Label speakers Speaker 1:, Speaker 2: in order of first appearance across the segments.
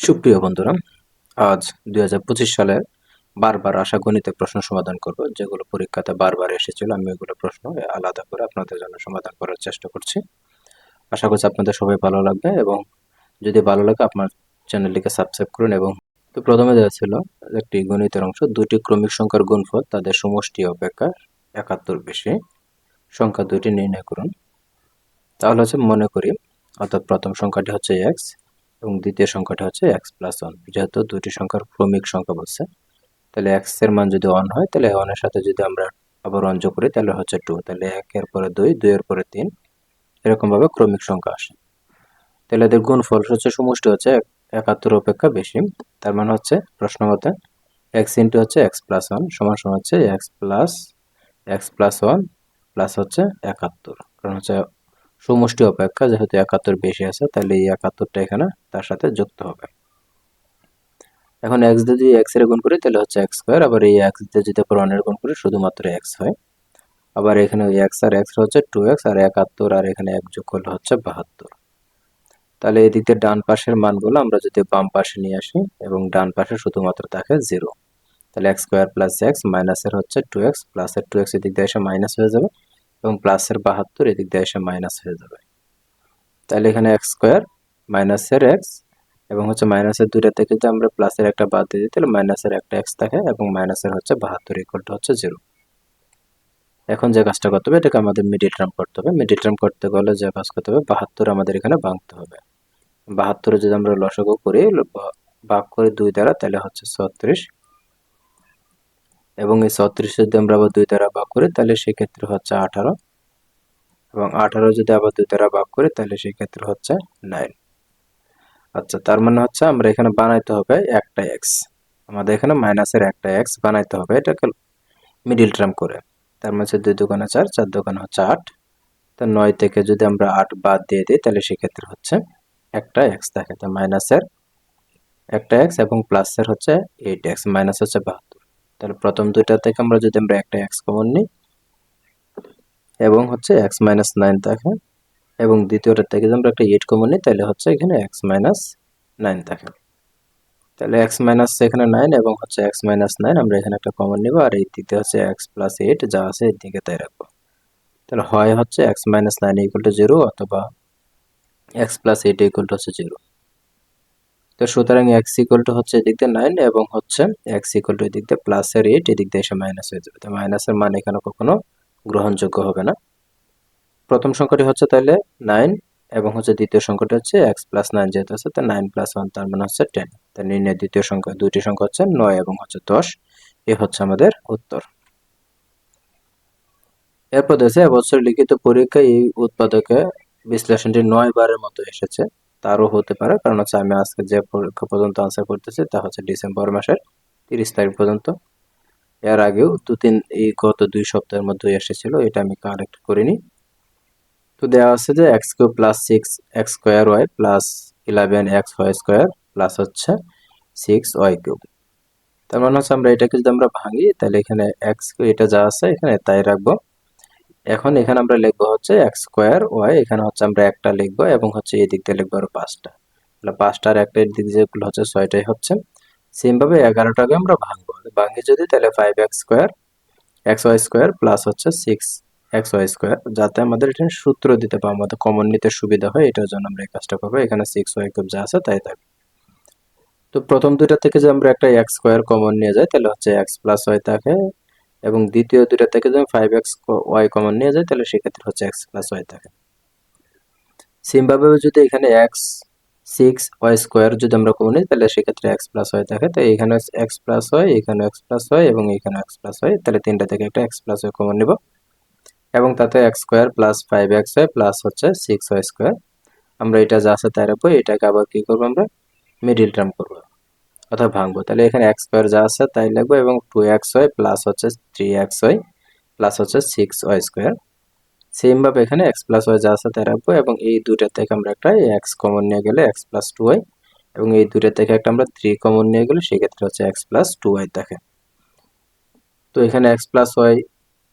Speaker 1: সুপ্রিয় বন্ধুরা, আজ দু হাজার পঁচিশ সালের বারবার আশা গণিতের প্রশ্ন সমাধান করব। যেগুলো পরীক্ষাতে বারবার এসেছিল, আমি ওইগুলো প্রশ্ন আলাদা করে আপনাদের জন্য সমাধান করার চেষ্টা করছি। আশা করছি আপনাদের সবাই ভালো লাগবে এবং যদি ভালো লাগে আপনার চ্যানেলটিকে সাবস্ক্রাইব করুন এবং তো প্রথমে দেওয়া ছিল একটি গণিতের অংশ, দুটি ক্রমিক সংখ্যার গুণফল, তাদের সমষ্টি অপেক্ষা একাত্তর বেশি, সংখ্যা দুটি নির্ণয় করুন। তাহলে হচ্ছে মনে করি, অর্থাৎ প্রথম সংখ্যাটি হচ্ছে এক্স এবং দ্বিতীয় সংখ্যাটা হচ্ছে এক্স প্লাস ওয়ান যেহেতু দুটি সংখ্যার ক্রমিক সংখ্যা বলছে, তাহলে এক্সের মান যদি ওয়ান হয়, তাহলে ওয়ানের সাথে যদি আমরা আবার যোগ করি, তাহলে হচ্ছে টু তাহলে একের পরে দুই দুইয়ের পরে তিন, এরকমভাবে ক্রমিক সংখ্যা আসে। তাহলে এদের গুণফল হচ্ছে সমষ্টি হচ্ছে একাত্তর অপেক্ষা বেশি। তার মানে হচ্ছে প্রশ্ন মতে এক্স ইন্টু হচ্ছে এক্স প্লাস ওয়ান সমান সমান হচ্ছে x plus x plus one plus হচ্ছে একাত্তর। কারণ হচ্ছে সমষ্টি অপেক্ষা, যেহেতু একাত্তর বেশি আছে, তাহলে এই একাত্তরটা এখানে তার সাথে যুক্ত হবে। এখন এক্স দিয়ে যদি এক্সের গুণ করি, তাহলে হচ্ছে এক্স স্কোয়ার আবার এই এক্স দিয়ে যদি পর ওয়ানের গুণ করি, শুধুমাত্র এক্স হয়। আবার এখানে এক্স আর এক্স হচ্ছে টু এক্স আর একাত্তর আর এখানে এক যোগ করলে হচ্ছে বাহাত্তর। তাহলে এদিক ডান পাশের মানগুলো আমরা যদি বাম পাশে নিয়ে আসি, এবং ডান পাশে শুধুমাত্র থাকে জিরো তাহলে এক্স স্কোয়ার প্লাস এক্স মাইনাসের হচ্ছে টু এক্স প্লাসের টু এক্স এদিক দিয়ে এসে মাইনাস হয়ে যাবে। এবং প্লাসের বাহাত্তর এদিক দিয়ে এসে মাইনাস হয়ে যাবে। তাহলে এখানে এক্স স্কোয়ার মাইনাসের এক্স এবং হচ্ছে মাইনাসের দুইটা থেকে যদি আমরা প্লাসের একটা বাদ দিয়ে দিই, তাহলে মাইনাসের একটা এক্স থাকে এবং মাইনাসের হচ্ছে বাহাত্তর ইকুয়ালটা হচ্ছে জিরো এখন যে কাজটা করতে হবে, এটাকে আমাদের মিডিল টার্ম করতে হবে। মিডিল টার্ম করতে গেলে যে কাজ করতে হবে, বাহাত্তর আমাদের এখানে ভাঙতে হবে। বাহাত্তরে যদি আমরা লসগো করি ভাগ করে দুই দ্বারা, তাহলে হচ্ছে ছত্রিশ এবং এই ছত্রিশ যদি আমরা আবার দুই দ্বারা ভাগ করি, তাহলে সেক্ষেত্রে হচ্ছে আঠারো। এবং আঠারো যদি আবার দুই দ্বারা ভাগ করি, তাহলে সেক্ষেত্রে হচ্ছে নাইন আচ্ছা তার মানে হচ্ছে আমরা এখানে বানাইতে হবে একটা এক্স আমাদের এখানে মাইনাসের একটা এক্স বানাইতে হবে এটাকে মিডিল টার্ম করে। তার মধ্যে দুই দোকানে চার চার দোকানে হচ্ছে আট। তো নয় থেকে যদি আমরা আট বাদ দিয়ে দিই, তাহলে সেক্ষেত্রে হচ্ছে একটা এক্স থাকে। তো মাইনাসের একটা এক্স এবং প্লাসের হচ্ছে এইট এক্স মাইনাস হচ্ছে বাহাত্তর। তাহলে প্রথম দুইটা থেকে আমরা যদি আমরা একটা এক্স কমন নিই, এবং হচ্ছে এক্স মাইনাস নাইন থাকে, এবং দ্বিতীয়টার থেকে যদি আমরা একটা এইট কমন নিই, তাহলে হচ্ছে এখানে এক্স মাইনাস নাইন থাকে। তাহলে এক্স মাইনাস এখানে নাইন এবং হচ্ছে এক্স মাইনাস নাইন আমরা এখানে একটা কমন নিব, আর এই দিতে হচ্ছে এক্স প্লাস এইট যা আছে এর দিকে তাই রাখব। তাহলে হয় হচ্ছে x minus nine equal to zero অথবা x plus eight equal to হচ্ছে জিরো তো সুতরাং এক্স ইকুয়াল টু হচ্ছে এদিক দিয়ে নাইন এবং হচ্ছে এক্স ইকুয়াল টু এদিক দিয়ে প্লাসের এইট এদিক দিয়ে এসে মাইনাস হয়ে যাবে। তো মাইনাসের মান এখানে কখনো গ্রহণযোগ্য হবে না। প্রথম সংখ্যাটি হচ্ছে তাহলে নাইন এবং হচ্ছে দ্বিতীয় সংখ্যাটি হচ্ছে এক্স প্লাস নাইন যেহেতু আছে, তো নাইন প্লাস ওয়ান তার মানে হচ্ছে টেন তার নির্ণয় দ্বিতীয় সংখ্যা, দুইটি সংখ্যা হচ্ছে নয় এবং হচ্ছে দশ। এ হচ্ছে আমাদের উত্তর। এরপর দেশে এবছর লিখিত পরীক্ষায় এই উৎপাদকে বিশ্লেষণটি নয় বারের মতো এসেছে। তারও হতে পারে। কারণ হচ্ছে আমি আজকে যে পরীক্ষা পর্যন্ত আনসার করতেছি, তা হচ্ছে ডিসেম্বর মাসের তিরিশ তারিখ পর্যন্ত। এর আগেও দু তিন, এই গত দুই সপ্তাহের মধ্যে এসেছিল, এটা আমি কালেক্ট করিনি। তো দেওয়া আছে যে x cube plus six x square y plus eleven x y square plus হচ্ছে সিক্স ওয়াই কিউব তার মানে হচ্ছে আমরা এটাকে যদি আমরা ভাঙি, তাহলে এখানে এক্স এটা যা আছে, এখানে তাই রাখব। এখন এখানে আমরা লিখব হচ্ছে এক্স স্কোয়ার ওয়াই এখানে হচ্ছে আমরা একটা লিখব এবং হচ্ছে এই দিক দিয়ে লিখব আরও পাঁচটা। তাহলে পাঁচটার একটা দিক যেগুলো হচ্ছে ছয়টাই হচ্ছে। সেমভাবে এগারোটাকে আমরা ভাঙবো। ভাঙি যদি, তাহলে five x square x y square plus হচ্ছে সিক্স এক্স ওয়াই স্কোয়ার যাতে আমাদের এখানে সূত্র দিতে পারব আমাদের কমন নিতে সুবিধা হয়, এটার জন্য আমরা এই কাজটা করব। এখানে সিক্স ওয়াই কিউব যা আছে তাই থাকবে। তো প্রথম দুইটা থেকে যে আমরা একটা এক্স স্কোয়ার কমন নিয়ে যাই, তাহলে হচ্ছে এক্স প্লাস ওয়াই থাকে এবং দ্বিতীয় দুইটা থেকে যদি ফাইভ এক্স ওয়াই কমন নিয়ে যাই, তাহলে সেক্ষেত্রে হচ্ছে এক্স প্লাস ওয়াই থাকে। সিমভাবে যদি এখানে এক্স সিক্স ওয়াই স্কোয়ার যদি আমরা কমন নিই, তাহলে সেক্ষেত্রে এক্স প্লাস ওয়াই থাকে। তো এখানে এক্স প্লাস ওয়াই এখানে এক্স প্লাস ওয়াই এবং এখানে এক্স প্লাস ওয়াই তাহলে তিনটা থেকে একটা এক্স প্লাস ওয়াই কমন নিব। এবং তাতে x square plus five x y plus হচ্ছে সিক্স ওয়াই স্কোয়ার আমরা এটা যা আছে তাই রাখব, এটাকে আবার কি করব আমরা? মিডিল টার্ম করব। অথবা ভাঙবো। তাহলে এখানে এক্স স্কোয়ার যা আছে তাই লাগবো এবং টু এক্স ওয়াই প্লাস হচ্ছে থ্রি এক্স ওয়াই প্লাস হচ্ছে সিক্স ওয়াই স্কোয়ার সেমভাবে এখানে এক্স প্লাস ওয়াই যা আছে তাই রাখব এবং এই দুইটা থেকে আমরা একটা এক্স কমন নিয়ে গেলে এক্স প্লাস টু ওয়াই এবং এই দুইটা থেকে একটা আমরা থ্রি কমন নিয়ে গেলে সেক্ষেত্রে হচ্ছে এক্স প্লাস টু ওয়াই থাকে। তো এখানে এক্স প্লাস ওয়াই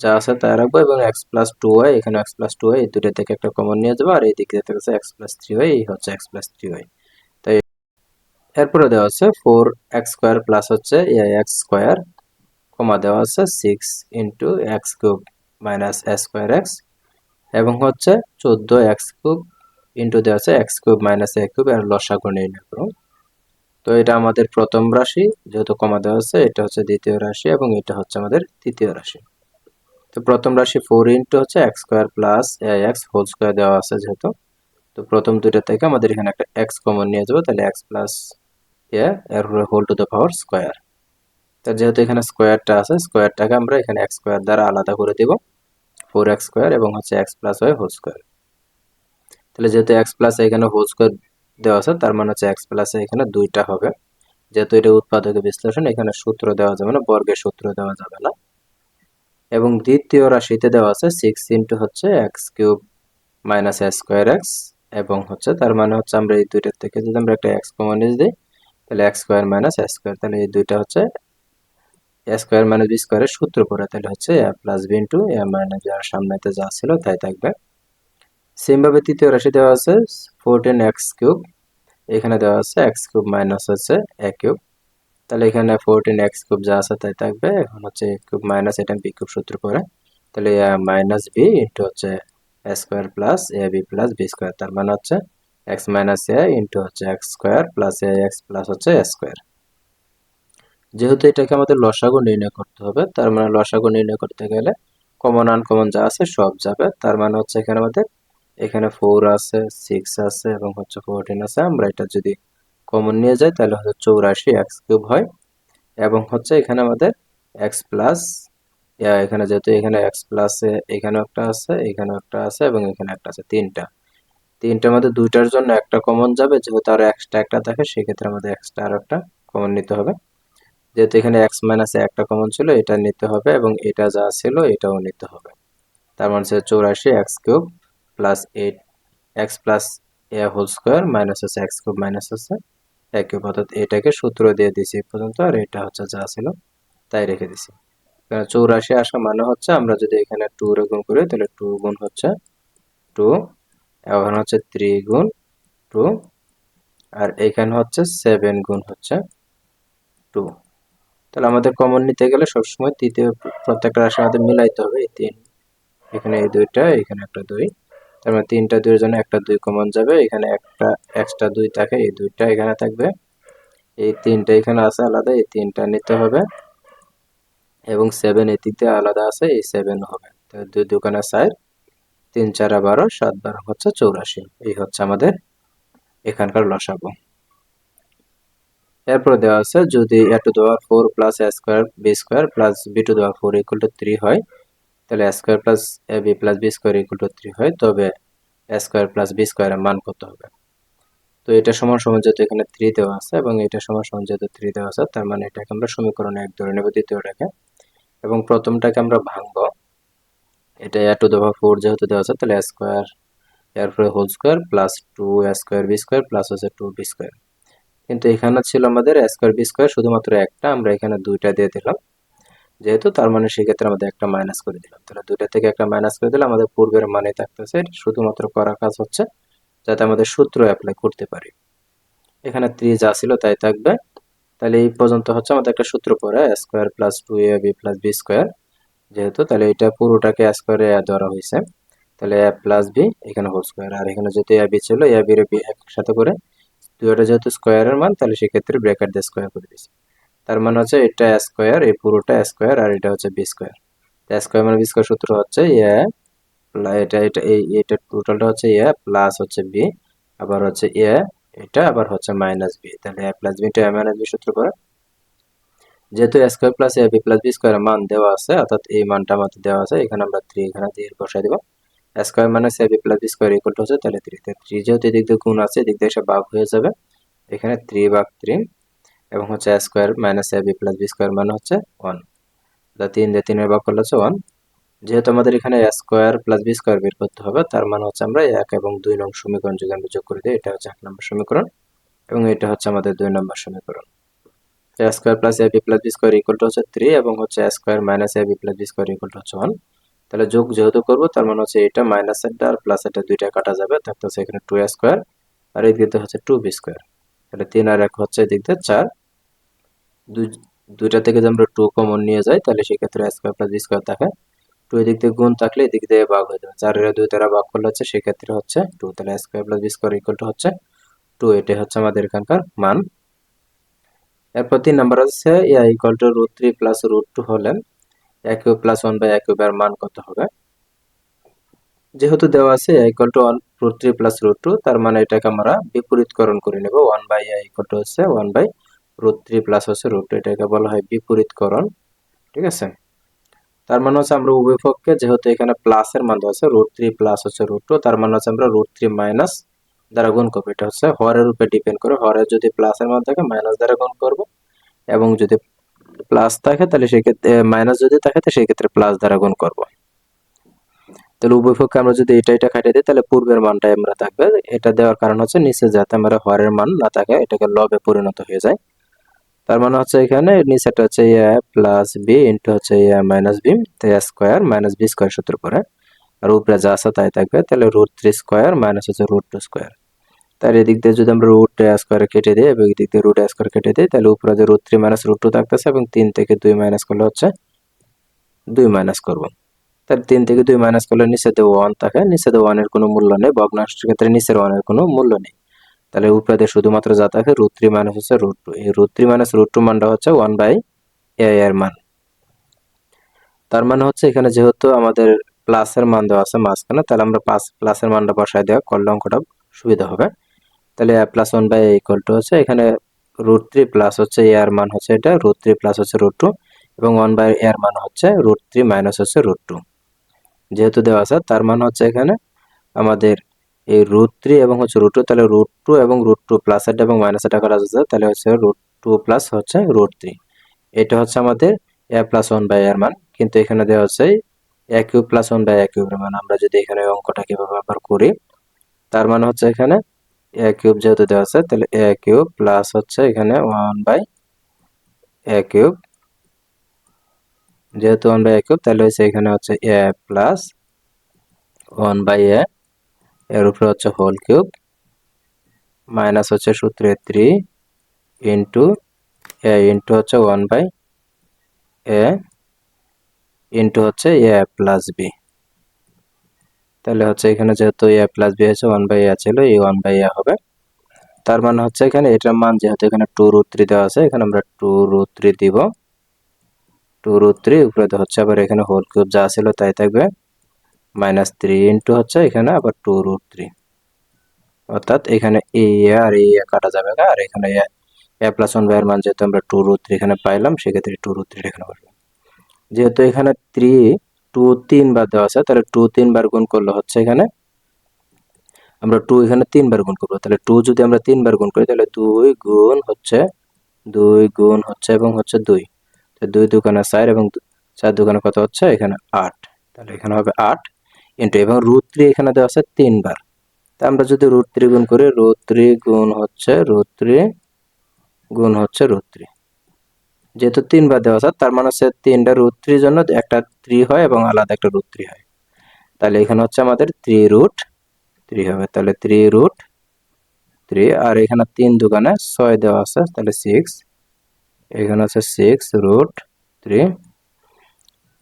Speaker 1: যা আছে তাই রাখব এবং এক্স প্লাস টু ওয়াই এখানে এক্স প্লাস টু ওয়াই এই দুটো থেকে একটা কমন নিয়ে যাব আর এই দিকে থেকে এক্স প্লাস থ্রি ওয়াই এই হচ্ছে এক্স প্লাস থ্রি ওয়াই এরপরে দেওয়া আছে ফোর এক্স স্কোয়ার প্লাস হচ্ছে এ এক্স স্কোয়ার কমা দেওয়া আছে six into x cube minus a square x এবং হচ্ছে চোদ্দ এক্স কিউব ইন্টু দেওয়া আছে x cube minus a cube এর লসাগু নির্ণয় করুন। তো এটা আমাদের প্রথম রাশি, যেহেতু কমা দেওয়া আছে, এটা হচ্ছে দ্বিতীয় রাশি এবং এটা হচ্ছে আমাদের তৃতীয় রাশি। তো প্রথম রাশি ফোর ইন্টু হচ্ছে x square plus a x whole square দেওয়া আছে যেহেতু। তো প্রথম দুইটা থেকে আমাদের এখানে একটা এক্স কমন নিয়ে যাব, তাহলে এক্স প্লাস এ, এর whole to the power square তো যেহেতু এখানে স্কোয়ারটা আছে স্কোয়ারটাকে আমরা এখানে এক্স স্কোয়ার দ্বারা আলাদা করে দিব। ফোর এক্স স্কোয়ার এবং হচ্ছে x plus y whole square তাহলে যেহেতু এক্স প্লাস এখানে হোল স্কোয়ার দেওয়া আছে, তার মানে হচ্ছে এক্স প্লাস এখানে দুইটা হবে। যেহেতু এটা উৎপাদকের বিশ্লেষণ, এখানে সূত্র দেওয়া যাবে না, বর্গের সূত্র দেওয়া যাবে না। এবং দ্বিতীয় রাশিতে দেওয়া আছে সিক্স ইন্টু হচ্ছে x cube minus a square x এবং হচ্ছে তার মানে হচ্ছে আমরা এই দুইটার থেকে যদি আমরা একটা এক্স কমন দিই তাহলে x square minus a square তাহলে এই দুইটা হচ্ছে এ স্কোয়ার মাইনাস বি স্কোয়ারের সূত্র পড়ে, তাহলে হচ্ছে a plus b into a minus যার সামনেতে যা ছিল তাই থাকবে। সেমভাবে তৃতীয় রাশি দেওয়া আছে ফোরটিন এক্স কিউব এখানে দেওয়া আছে এক্স কিউব মাইনাস হচ্ছে এ কিউব তাহলে এখানে ফোরটিন এক্স কিউব যা আছে তাই থাকবে, এখন হচ্ছে এ কিউব মাইনাস এটা বি কিউব সূত্র পড়ে। তাহলে এ মাইনাস বি ইন্টু হচ্ছে a square plus a b plus b square তার মানে হচ্ছে এক্স মাইনাস এ ইন্টু হচ্ছে x square plus a x plus হচ্ছে এ স্কোয়ার যেহেতু এটাকে আমাদের লসাগু নির্ণয় করতে হবে, তার মানে লসাগু নির্ণয় করতে গেলে কমন আনকমন যা আছে সব যাবে। তার মানে হচ্ছে এখানে আমাদের, এখানে ফোর আছে সিক্স আছে এবং হচ্ছে ফোরটিন আছে। আমরা এটা যদি কমন নিয়ে যাই, তাহলে হচ্ছে চৌরাশি এক্স কিউব হয়। এবং হচ্ছে এখানে আমাদের এক্স প্লাস এখানে যেহেতু এখানে এক্স প্লাস এখানেও একটা আছে, এখানেও একটা আছে এবং এখানে একটা আছে, তিনটা। তিনটার মধ্যে দুইটার জন্য একটা কমন যাবে, যেহেতু আরও এক্সট্রা একটা থাকে, সেক্ষেত্রে আমাদের এক্সট্রা আরও একটা কমন নিতে হবে। যেহেতু এখানে এক্স মাইনাসে একটা কমন ছিল, এটা নিতে হবে এবং এটা যা ছিল, এটাও নিতে হবে। তার মানে হচ্ছে চৌরাশি x cube plus eight x plus a whole square minus হচ্ছে এক্স কিউব মাইনাস হচ্ছে এক কিউব অর্থাৎ এটাকে সূত্র দিয়ে এই পর্যন্ত, আর এটা হচ্ছে যা ছিল, তাই রেখে দিছি চৌরাশি আসা মানে হচ্ছে আমরা যদি এখানে টু গুণ করি, তাহলে টু গুণ হচ্ছে টু এখন হচ্ছে থ্রি গুণ টু আর এখানে হচ্ছে সেভেন গুণ হচ্ছে টু তাহলে আমাদের কমন নিতে গেলে সবসময় তৃতীয় প্রত্যেকটা রাশির মধ্যে মিলাইতে হবে এই তিন। এখানে এই দুইটা, এখানে একটা দুই। তার মানে তিনটা দুইয়ের জন্য একটা দুই কমন যাবে, এখানে একটা এক্সট্রা দুই থাকে, এই দুইটা এখানে থাকবে। এই তিনটা এখানে আছে আলাদা, এই তিনটা নিতে হবে। এবং সেভেন এটিতে আলাদা আছে, এই সেভেন হবে। তো দুই দোকানে সাইড তিন চার বারো, সাত বারো হচ্ছে চৌরাশি। এই হচ্ছে আমাদের এখানকার লসাগু। এরপর দেওয়া আছে, যদি এ টু দেওয়ার four plus a square b square plus b to দেওয়ার ফোর ইকুয়াল টু থ্রি হয়, তাহলে a square plus a b plus b square equal to three হয়, তবে এ স্কোয়ার প্লাস বি স্কোয়ারের মান কত হবে? তো এটা সমান সমান যেহেতু এখানে থ্রি দেওয়া আছে, এবং এটা সমান সমান যেহেতু থ্রি দেওয়া আছে, তার মানে এটাকে আমরা সমীকরণে এক ধরে নেব দ্বিতীয়টাকে। এবং প্রথমটাকে আমরা ভাঙবো। এটা এ টু দেওয়া ফোর যেহেতু দেওয়া আছে, তাহলে স্কোয়ার এরপরে whole square plus two square b square plus হচ্ছে টু বি স্কোয়ার কিন্তু এখানে ছিল আমাদের স্কোয়ার বি স্কোয়ার শুধুমাত্র একটা, আমরা এখানে দুইটা দিয়ে দিলাম। যেহেতু তার মানে সেক্ষেত্রে আমাদের একটা মাইনাস করে দিলাম। তাহলে দুইটা থেকে একটা মাইনাস করে দিলে আমাদের পূর্বের মানে থাকতেছে শুধুমাত্র করা কাজ হচ্ছে যাতে আমাদের সূত্র অ্যাপ্লাই করতে পারি। এখানে থ্রি যা ছিল তাই থাকবে। তাহলে এই পর্যন্ত হচ্ছে আমাদের একটা সূত্র পড়ে square plus two a b plus b square যেহেতু, তাহলে এটা পুরোটাকে স্কোয়ারে ধরা হয়েছে। তাহলে এ প্লাস বি এখানে হোল স্কোয়ার আর এখানে যেহেতু এ বি ছিল এ বির একসাথে করে দুইটা যেহেতু স্কোয়ারের মান, তাহলে সেক্ষেত্রে ব্রেকার দিয়ে স্কোয়ার করে দিয়েছি। তার মানে হচ্ছে এটা স্কোয়ার এই পুরোটা স্কোয়ার আর এটা হচ্ছে বি স্কোয়ার স্কোয়ার মানে বি স্কোয়ার সূত্র হচ্ছে এ এটা এটা, এই, এটা টোটালটা হচ্ছে এ প্লাস হচ্ছে বি আবার হচ্ছে এ এটা আবার হচ্ছে মাইনাস বি তাহলে এ প্লাস বি এটা এ মাইনাস বি সূত্র করে যেহেতু square plus a b plus b স্কোয়ারের মান দেওয়া আছে, অর্থাৎ এই মানটা আমাদের দেওয়া আছে, এখানে আমরা থ্রি এখানে দিয়ে বসাই দিব। Square minus a b plus b square equal to হচ্ছে তাহলে থ্রি থ্রি যেহেতু এদিক দিয়ে গুণ আছে, এদিক দিয়ে ভাগ হয়ে যাবে, এখানে থ্রি ভাগ থ্রি এবং হচ্ছে square minus a b plus b square মানে হচ্ছে ওয়ান তিন দিয়ে তিনের ভাগ করলে হচ্ছে ওয়ান যেহেতু আমাদের এখানে স্কোয়ার প্লাস বি স্কোয়ার বের করতে হবে, তার মানে হচ্ছে আমরা এক এবং দুই নং সমীকরণ যদি আমরা যোগ করে দিই, এটা হচ্ছে এক নম্বর সমীকরণ এবং এটা হচ্ছে আমাদের দুই নম্বর সমীকরণ। Square plus a b plus b square equal to হচ্ছে থ্রি এবং হচ্ছে a square minus a b plus b square equal to হচ্ছে ওয়ান তাহলে যোগ যেহেতু করব, তার মানে হচ্ছে এটা মাইনাস এরটা আর প্লাস এটা দুইটা কাটা যাবে। থাকতে হচ্ছে এখানে টু স্কোয়ার আর এই দিতে হচ্ছে টু বি স্কোয়ার তাহলে তিন আর এক হচ্ছে এদিক দিয়ে চার। দুই, দুইটা থেকে যদি আমরা টু কমন নিয়ে যাই, তাহলে সেক্ষেত্রে স্কোয়ার প্লাস বি স্কোয়ার থাকে। টু এদিক দিয়ে গুণ থাকলে এদিক দিয়ে ভাগ হয়ে যাবে। চারের দুই দ্বারা ভাগ করলে হচ্ছে সেক্ষেত্রে হচ্ছে টু তাহলে square plus b square equal to হচ্ছে টু এটাই হচ্ছে আমাদের এখানকার মান। এরপর তিন নাম্বার হচ্ছে a equal to root three plus root two হলে এক প্লাস ওয়ান বাই এক এর মান কত হবে? যেহেতু দেওয়া আছে a equal to one root three plus root two তার মানে এটাকে আমরা বিপরীতকরণ করে নেব। One by a equal to হচ্ছে one by root three plus হচ্ছে রুট টু এটাকে বলা হয় বিপরীতকরণ। ঠিক আছে? তার মানে হচ্ছে আমরা উভয় পক্ষে যেহেতু এখানে প্লাসের মান দেওয়া আছে রুট থ্রি প্লাস হচ্ছে রুট টু তার মানে হচ্ছে আমরা রুট থ্রি মাইনাস দ্বারা গুণ করব। এটা হচ্ছে হরের উপরে ডিপেন্ড করে, হরের যদি প্লাসের মান থাকে মাইনাস দ্বারা গুণ করব। এবং যদি প্লাস থাকে, তাহলে সেক্ষেত্রে মাইনাস যদি থাকে, তো সেক্ষেত্রে প্লাস দ্বারা গুণ করব। তাহলে উভয় পক্ষে আমরা যদি এটা এটা কাটিয়ে দিই, তাহলে পূর্বের মানটাই আমরা থাকবে। এটা দেওয়ার কারণ হচ্ছে, নিচে যাতে আমরা হরের মান না থাকে, এটাকে লবে পরিণত হয়ে যায়। তার মানে হচ্ছে এখানে নিচেটা হচ্ছে এ প্লাস বি ইন্টু হচ্ছে a minus b square minus b square সূত্র করে আর উপরে যা আছে তাই থাকবে, তাহলে রুট থ্রি স্কোয়ার মাইনাস হচ্ছে রুট টু স্কোয়ার তার এদিক দিয়ে যদি আমরা রুট স্কোয়ার কেটে দিই এবং এদিক দিয়ে রুট করে কেটে দিই, তাহলে উপরে যে root three minus root two থাকতেছে এবং তিন থেকে দুই মাইনাস করলে হচ্ছে দুই মাইনাস করব। তাহলে তিন থেকে দুই মাইনাস করলে নিচে দিয়ে ওয়ান থাকে, নিচে দিয়ে ওয়ানের কোনো মূল্য নেই, ভগ্নাংশের ক্ষেত্রে নিচের ওয়ানের কোনো মূল্য নেই। তাহলে উপরে শুধুমাত্র যা থাকে রুট থ্রি মাইনাস হচ্ছে রুট টু এই root three minus root two মানটা হচ্ছে ওয়ান বাই এ এর মান। তার মানে হচ্ছে এখানে যেহেতু আমাদের প্লাসের মান দেওয়া আছে মাঝখানে, তাহলে আমরা প্লাসের মানটা বসায় দেওয়া করলে অঙ্কটা সুবিধা হবে। তাহলে plus one by equal to হচ্ছে এখানে রুট থ্রি প্লাস হচ্ছে এ আর মান হচ্ছে এটা রুট থ্রি প্লাস হচ্ছে রুট টু এবং ওয়ান বাই এর মান হচ্ছে রুট থ্রি মাইনাস হচ্ছে রুট টু যেহেতু দেওয়া আছে, তার মান হচ্ছে এখানে আমাদের এই রুট থ্রি এবং হচ্ছে রুট টু তাহলে রুট টু এবং রুট টু প্লাস এটা এবং মাইনাস এটা করা যাচ্ছে তাহলে হচ্ছে রুট টু প্লাস হচ্ছে রুট থ্রি এটা হচ্ছে আমাদের এ প্লাস ওয়ান বাই এর মান, কিন্তু এখানে দেওয়া হচ্ছে a cube plus one by a কিউবের মান। আমরা যদি এখানে অঙ্কটা কীভাবে ব্যবহার করি, তার মানে হচ্ছে এখানে এ কিউব যেহেতু দেওয়া আছে, তাহলে এ কিউব প্লাস হচ্ছে এখানে ওয়ান বাই এ কিউব যেহেতু ওয়ান বাই এ কিউব তাহলে হচ্ছে এখানে হচ্ছে a plus one by a এর উপরে হচ্ছে হোল কিউব মাইনাস হচ্ছে সূত্রে থ্রি ইন্টু এ ইন্টু হচ্ছে ওয়ান বাই এ ইন্টু হচ্ছে এ প্লাস বি তাহলে হচ্ছে এখানে যেহেতু এ প্লাস বি হচ্ছে ওয়ান বাই এ ছিল এই ওয়ান বাই এ হবে। তার মানে হচ্ছে এখানে এটার মান যেহেতু এখানে টু রুট থ্রি দেওয়া আছে, এখানে আমরা টু রুট থ্রি দিব। টু রুট থ্রি উপরে হচ্ছে আবার এখানে হোল কিউব যা ছিল তাই থাকবে। মাইনাস থ্রি ইন্টু হচ্ছে এখানে আবার টু রুট থ্রি অর্থাৎ এখানে এ আর এ কাটা যাবে না, আর এখানে এ প্লাস ওয়ান বাই এর মান যেহেতু আমরা টু রুট থ্রি এখানে পাইলাম, সেক্ষেত্রে টু রুট থ্রি এখানে বসবে যেহেতু এখানে থ্রি টু তিনবার দেওয়া আছে, তাহলে টু তিনবার গুণ করলে হচ্ছে এখানে আমরা টু এখানে তিনবার গুণ করব। তাহলে টু যদি আমরা তিনবার গুণ করি, তাহলে দুই গুণ হচ্ছে, দুই গুণ হচ্ছে এবং হচ্ছে দুই। দুই দোকানে চার এবং চার দোকানে কত হচ্ছে? এখানে আট। তাহলে এখানে হবে আট ইন্টু এবং রুট থ্রি এখানে দেওয়া আছে তিনবার তা আমরা যদি রুট থ্রি গুণ করি রুট থ্রি গুণ হচ্ছে রুট থ্রি গুণ হচ্ছে রুট থ্রি যেহেতু তিনবার দেওয়া আছে, তার মানে হচ্ছে তিনটা রুট থ্রির জন্য একটা থ্রি হয় এবং আলাদা একটা রুট থ্রি হয়। তাহলে এখানে হচ্ছে আমাদের থ্রি রুট থ্রি হবে। তাহলে থ্রি রুট থ্রি আর এখানে তিন দোকানে ছয় দেওয়া আছে, তাহলে সিক্স এখানে হচ্ছে সিক্স রুট থ্রি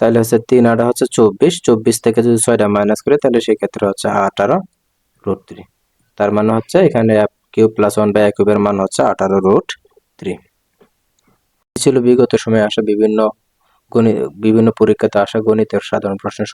Speaker 1: তাহলে হচ্ছে তিন আটা হচ্ছে চব্বিশ। চব্বিশ থেকে যদি ছয়টা মাইনাস করি, তাহলে সেক্ষেত্রে হচ্ছে আঠারো রুট থ্রি তার মানে হচ্ছে এখানে কিউ প্লাস ওয়ান বাই কিউবের মান হচ্ছে আঠারো রুট থ্রি ছিল বিগত সময়ে আসা বিভিন্ন গণিত বিভিন্ন পরীক্ষাতে আসা গণিতের সাধারণ প্রশ্নের